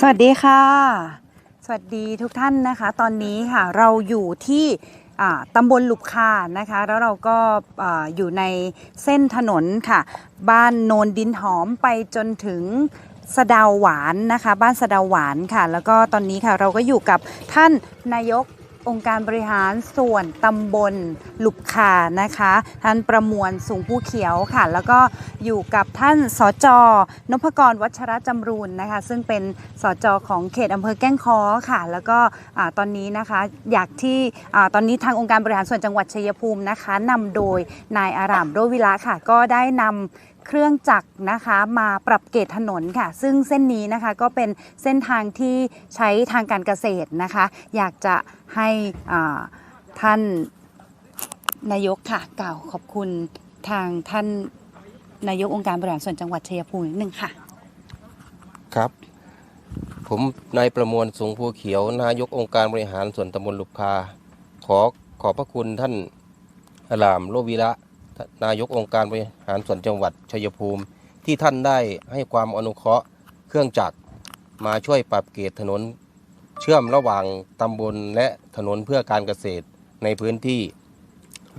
สวัสดีค่ะ สวัสดีทุกท่านนะคะ ตอนนี้ค่ะเราอยู่ที่ตำบลหลุบคานะคะ แล้วเราก็อ่าอยู่ในเส้นถนนค่ะ บ้านโนนดินหอมไปจนถึงสะดาวหวานนะคะ บ้านสะดาวหวานค่ะ แล้วก็ตอนนี้ค่ะเราก็อยู่กับท่านนายก องค์การบริหารส่วนตำบลหลุบคานะคะ ท่านประมวลสูงผู้เขียวค่ะ แล้วก็อยู่กับท่านสจนพกรวัชรจำรูนนะคะ ซึ่งเป็นสจของเขตอำเภอแก้งค้อค่ะ แล้วก็ตอนนี้นะคะอยากที่ตอนนี้ทางองค์การบริหารส่วนจังหวัดชัยภูมินะคะนำโดยนายอารามโรวิระค่ะ ก็ได้นำ เครื่องจักรนะคะมาปรับเกรดถนนค่ะ ซึ่งเส้นนี้นะคะก็เป็นเส้นทางที่ใช้ทางการเกษตรนะคะ อยากจะให้ท่านนายกค่ะกล่าวขอบคุณทางท่านนายกองค์การบริหารส่วนจังหวัดชัยภูมินิดนึงค่ะ ครับ ผมนายประมวลสูงภูเขียวนายกองค์การบริหารส่วนตำบลลุกคาขอขอบพระคุณท่านอารามโลวีระ นายกองค์การบริหารส่วนจังหวัดชัยภูมิ ที่ท่านได้ให้ความอนุเคราะห์เครื่องจักรมาช่วยปรับเกรดถนนเชื่อมระหว่างตำบลและถนนเพื่อการเกษตรในพื้นที่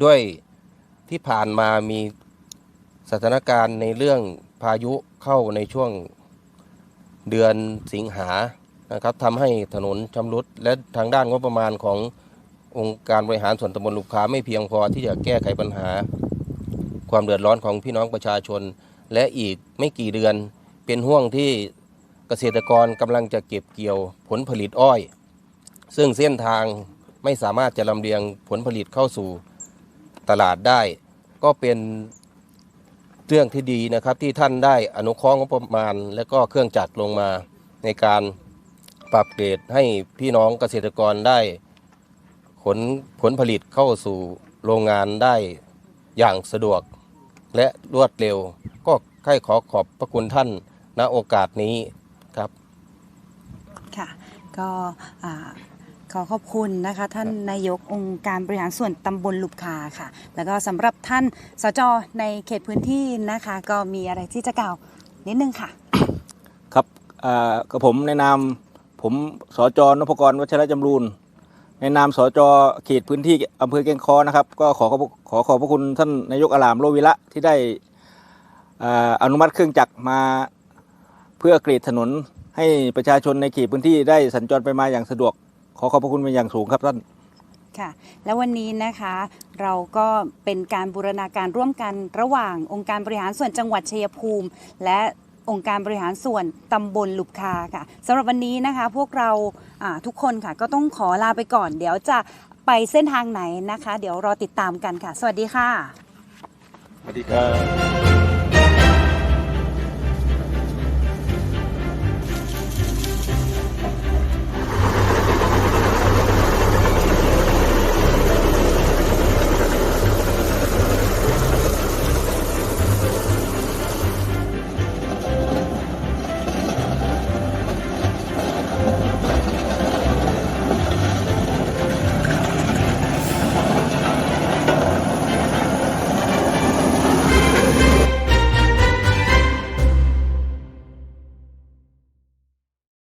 ด้วยที่ผ่านมามีสถานการณ์ในเรื่องพายุเข้าในช่วงเดือนสิงหานะครับทำให้ถนนชำรุด และทางด้านงบประมาณขององค์การบริหารส่วนตำบลลูกค้าไม่เพียงพอที่จะแก้ไขปัญหา ความเดือดร้อนของพี่น้องประชาชน และอีกไม่กี่เดือน เป็นห่วงที่เกษตรกรกำลังจะเก็บเกี่ยวผลผลิตอ้อย ซึ่งเส้นทางไม่สามารถจะลำเลียงผลผลิตเข้าสู่ตลาดได้ ก็เป็นเรื่องที่ดีนะครับที่ท่านได้อนุเคราะห์งบประมาณ และก็เครื่องจักรลงมาในการปรับเกรดให้พี่น้องเกษตรกรได้ขนผลผลิตเข้าสู่โรงงานได้อย่างสะดวก และรวดเร็ว ก็ใครขอขอบพระคุณท่านณโอกาสนี้ครับค่ะก็อ่าขอขอบคุณนะคะ ท่านนายกองค์การบริหารส่วนตำบลลุบคาค่ะ แล้วก็สำหรับท่านสจในเขตพื้นที่นะคะ ก็มีอะไรที่จะกล่าวนิดนึงค่ะ ครับอ่ากับผมในนามผมสจนพกรวัชรจำรูน ในนามสจเขตพื้นที่อำเภอแก่งคอนะครับ ก็ขอขอบขอขอบพระคุณท่านนายกอารามโลวิระที่ได้ออนุมัติเครื่องจักรมาเพื่อกรีดถนนให้ประชาชนในเขตพื้นที่ได้สัญจรไปมาอย่างสะดวก ขอขอบพระคุณเป็นอย่างสูงครับท่านค่ะและวันนี้นะคะเราก็เป็นการบูรณาการร่วมกันระหว่างองค์การบริหารส่วนจังหวัดชัยภูมิ และ องค์การบริหารส่วนตำบลลุบคาค่ะสำหรับวันนี้นะคะ พวกเราทุกคนค่ะก็ต้องขอลาไปก่อน เดี๋ยวจะไปเส้นทางไหนนะคะ เดี๋ยวรอติดตามกันค่ะ สวัสดีค่ะ สวัสดีครับ